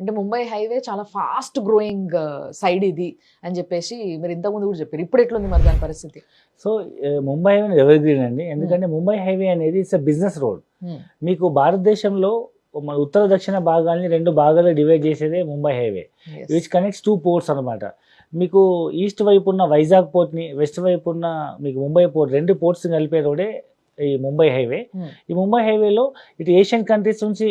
అంటే ముంబై హైవే చాలా fast growing side ఇది అని చెప్పేసి మీరు ఇంతకుముందు కూడా చెప్పారు. ఇప్పుడు ఎట్లుంది మరి దాని పరిస్థితి? So Mumbai highway evergreen అండి ఎందుకంటే ముంబై హైవే అనేది ఇట్స్ అ బిజినెస్ రోడ్. మీకు భారతదేశంలో మన ఉత్తర దక్షిణ భాగాల్ని రెండు భాగాలు డివైడ్ చేసేదే Mumbai highway. Which connects two ports అనమాట మీకు ఈస్ట్ వైపు ఉన్న వైజాగ్ పోర్ట్ని వెస్ట్ వైపు ఉన్న మీకు ముంబై పోర్ట్ రెండు పోర్ట్స్ కలిపే రోడే ఈ ముంబై హైవే Hmm. ఈ ముంబై హైవేలో ఇటు ఏషియన్ కంట్రీస్ నుంచి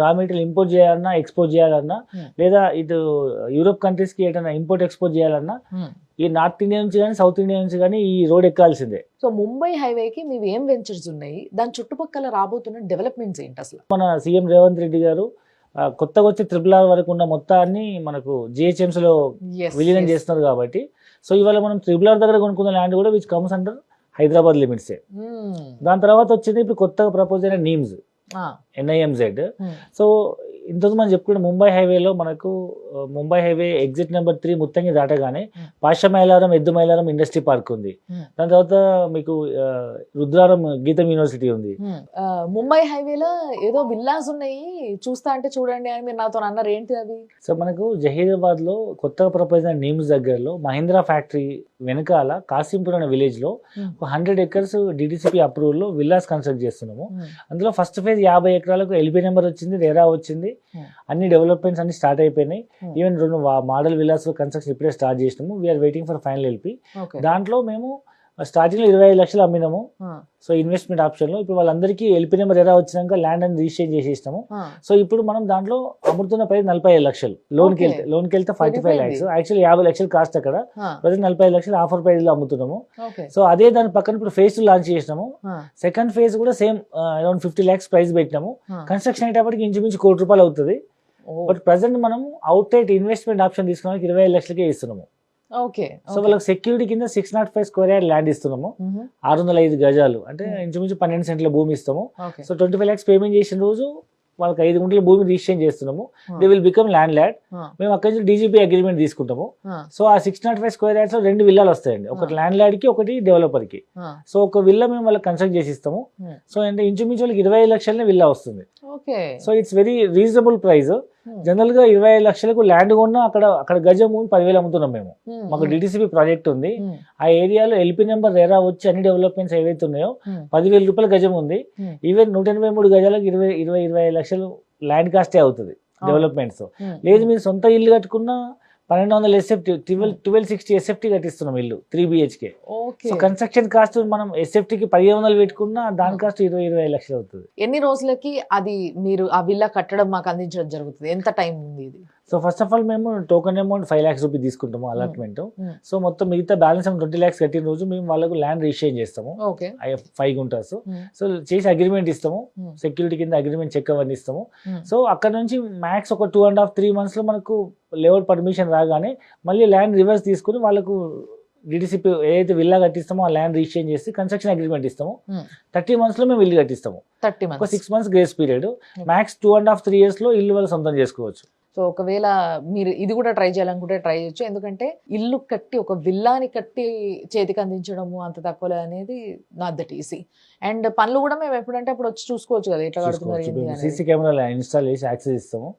రా మెటీరియల్ ఇంపోర్ట్ చేయాలన్నా ఎక్స్పోర్ట్ చేయాలన్నా Hmm. లేదా ఇటు యూరోప్ కంట్రీస్కి ఏదైనా ఇంపోర్ట్ ఎక్స్పోర్ట్ చేయాలన్నా Hmm. ఈ నార్త్ ఇండియా నుంచి కానీ సౌత్ ఇండియా నుంచి కానీ ఈ రోడ్ ఎక్కాల్సిందే సో ముంబై హైవేకి మీవి ఏం వెంచర్స్ ఉన్నాయి దాని చుట్టుపక్కల రాబోతున్న డెవలప్మెంట్స్ ఏంటి అసలు మన సీఎం రేవంత్ రెడ్డి గారు కొత్తగా వచ్చే త్రిపుల్ ఆర్ వరకు ఉన్న మొత్తాన్ని మనకు GHMC లో Yes, విలీనం. చేస్తున్నారు కాబట్టి సో ఇవాళ మనం త్రిపుల్ ఆర్ దగ్గర కొనుక్కున్న ల్యాండ్ కూడా విచ్ కమ్స్ అండర్ హైదరాబాద్ లిమిట్సే. దాని తర్వాత వచ్చింది ఇప్పుడు కొత్తగా ప్రపోజ్ అయిన నీమ్స్. ఎన్ఐఎంజెడ్. సో ఇంతకు మనం చెప్పుకుంటే ముంబై హైవేలో మనకు Mumbai highway exit number three Muttangi దాటగానే. పాష మైలారం ఎద్దు మైలారం ఇండస్ట్రీ పార్క్ ఉంది. దాని తర్వాత మీకు రుద్రారం గీతం యూనివర్సిటీ ఉంది ముంబై హైవేలో ఏదో విల్లాస్ ఉన్నాయి చూస్తా అంటే చూడండి అని మీరు నాతో అన్నారు ఏంటి అవి సో మనకు జహీరాబాద్లో కొత్తగా ప్రపోజ్ అయిన నీమ్స్ దగ్గరలో మహీంద్రా ఫ్యాక్టరీ వెనకాల కాసింపూర్ అనే విలేజ్లో. ఒక హండ్రెడ్ ఎకర్స్ డిటిసిపి అప్రూవల్లో విల్లాస్ కన్స్ట్రక్ట్ చేస్తున్నాము. అందులో ఫస్ట్ ఫేజ్ యాభై ఎకరాలకు ఎల్బీ నెంబర్ వచ్చింది రేరా వచ్చింది. అన్ని డెవలప్మెంట్స్ అన్ని స్టార్ట్ అయిపోయినాయి. Hmm. ఈవెన్ రెండు మోడల్ విల్లాస్ కన్స్ట్రక్షన్ ఇప్పుడే స్టార్ట్ చేసినాము. We're waiting for final LP దాంట్లో మేము స్టార్టింగ్లో ఇరవై ఐదు లక్షలు అమ్మినాము. సో ఇన్వెస్ట్మెంట్ ఆప్షన్లో ఇప్పుడు వాళ్ళందరికీ ఎల్పీ నెంబర్ ఎరా వచ్చినాక ల్యాండ్ అని రిజిస్టర్ చేసేసినాము. సో ఇప్పుడు మనం దాంట్లో అమ్ముతున్న ప్రైస్ నలభై ఐదు లక్షలు లోన్కి. వెళ్తే లోన్కి వెళ్తే ఫార్టీ ఫైవ్. ల్యాక్స్ యాక్చువల్లీ యాభై లక్షలు కాస్ట్ అక్కడ. ప్రజెంట్ నలభై ఐదు లక్షలు ఆఫర్ ప్రైస్లో అమ్ముతున్నాము సో అదే దాని పక్కన ఇప్పుడు ఫేజ్ లాంచ్ చేసినాము. సెకండ్ ఫేజ్ కూడా same around fifty lakhs price పెట్టినాము. కన్స్ట్రక్షన్ అయ్యేటప్పటికి ఇంచుమించు కోటి రూపాయలు అవుతుంది. బట్ ప్రజెంట్ మనం అవుట్ రైట్ ఇన్వెస్ట్మెంట్ ఆప్షన్ తీసుకోవడానికి ఇరవై ఐదు లక్షలకే ఇస్తున్నాము ఓకే సో వాళ్ళకి సెక్యూరిటీ కింద six not five square yard land ఇస్తున్నాము ఆరు వందల ఐదు గజాలు అంటే. ఇంచుమించు పన్నెండు సెంట్ల భూమి ఇస్తాము so twenty five lakhs payment చేసిన రోజు వాళ్ళకి ఐదు గుంటల భూమి రిజిస్ట్రేషన్ చేస్తున్నాము. They will become landlord. మేము అక్కడి నుంచి డీజీపీ అగ్రిమెంట్ తీసుకుంటాము. సో ఆ సిక్స్ నాట్ ఫైవ్ స్క్వేర్ యార్డ్స్లో రెండు విల్లాలు వస్తాయండి ఒకటి. ల్యాండ్ ల్యాడ్కి ఒకటి డెవలపర్కి. సో ఒక విల్లా మేము వాళ్ళకి కన్స్ట్రక్ట్ చేసి ఇస్తాము. సో అంటే ఇంచుమించు వాళ్ళకి ఇరవై ఐదు లక్షలనే విల్లా వస్తుంది so it's very reasonable price. జనరల్గా ఇరవై ఐదు లక్షలకు ల్యాండ్ కొన్నా అక్కడ అక్కడ గజం పదివేలు అమ్ముతున్నాం మేము Hmm. మాకు డిటిసిపి ప్రాజెక్ట్ ఉంది Hmm. ఆ ఏరియాలో ఎల్పీ నెంబర్ రేరా వచ్చి అన్ని డెవలప్మెంట్స్ ఏవైతే ఉన్నాయో Hmm. పదివేల రూపాయల గజం ఉంది Hmm. ఈవెన్ నూట ఎనభై మూడు గజాలకు ఇరవై ఇరవై ఇరవై లక్షలు ల్యాండ్ కాస్టే అవుతుంది డెవలప్మెంట్స్ Hmm. లేదు మీరు సొంత ఇల్లు కట్టుకున్న పన్నెండు వందల SFT twelve twelve sixty SFT కట్టిస్తున్నాం ఇల్లు three BHK okay so construction cost మనం ఎస్ఎఫ్టీకి పదిహేను వందలు పెట్టుకున్నా దాని కాస్ట్ ఇరవై ఇరవై ఐదు లక్షలు అవుతుంది. ఎన్ని రోజులకి అది మీరు ఆ విల్లా కట్టడం మాకు అందించడం జరుగుతుంది? ఎంత టైం ఉంది ఇది? సో ఫస్ట్ ఆఫ్ ఆల్ మేము token amount five lakhs rupees తీసుకుంటాము అలాట్మెంట్ Hmm. సో మొత్తం మిగతా బ్యాలెన్స్ ట్వంటీ ల్యాక్స్ కట్టిన రోజు మేము వాళ్ళకు ల్యాండ్ రిజిస్ట్రేషన్ చేస్తాము. Okay five guntas. Hmm. So చేసి అగ్రిమెంట్ ఇస్తాము. Hmm. సెక్యూరిటీ కింద అగ్రిమెంట్ చెక్ అవన్నీ ఇస్తాము. Hmm. సో అక్కడ నుంచి మ్యాక్స్ ఒక టూ అండ్ హాఫ్ త్రీ మంత్స్లో మనకు లేఅవుట్ పర్మిషన్ రాగానే మళ్ళీ ల్యాండ్ రివర్స్ తీసుకుని వాళ్ళకు డిటిసిపి ఏదైతే విల్లా కట్టిస్తామో ఆ ల్యాండ్ రిజిస్ట్రేషన్ చేసి కన్స్ట్రక్షన్ అగ్రిమెంట్ ఇస్తాము. Hmm. థర్టీ మంత్స్లో మేము ఇల్లు కట్టిస్తాము. థర్టీ ఒక months six months grace period max two and half three ఇయర్స్లో ఇల్లు వాళ్ళు సొంతం చేసుకోవచ్చు. సో ఒకవేళ మీరు ఇది కూడా ట్రై చేయాలనుకుంటే ట్రై చేయొచ్చు. ఎందుకంటే ఇల్లు కట్టి ఒక విల్లాని కట్టి చేతికి అందించడము అంత తక్కువలో అనేది నాట్ దట్ ఈజీ అండ్ పనులు కూడా మేము ఎప్పుడంటే అప్పుడు వచ్చి చూసుకోవచ్చు కదా ఎట్లా కడుతున్నారు. సీసీ కెమెరా ఇన్స్టాల్ చేసి యాక్సెస్ ఇస్తాము.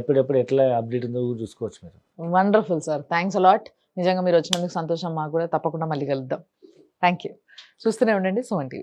ఎప్పుడెప్పుడు ఎట్లా అప్డేట్ ఉందో చూసుకోవచ్చు మీరు. వండర్ఫుల్ సార్ థ్యాంక్స్ అలాట్ నిజంగా మీరు వచ్చినందుకు సంతోషం. మాకు కూడా తప్పకుండా మళ్ళీ కలుద్దాం. థ్యాంక్ యూ చూస్తూనే ఉండండి. సుమన్ టీవీ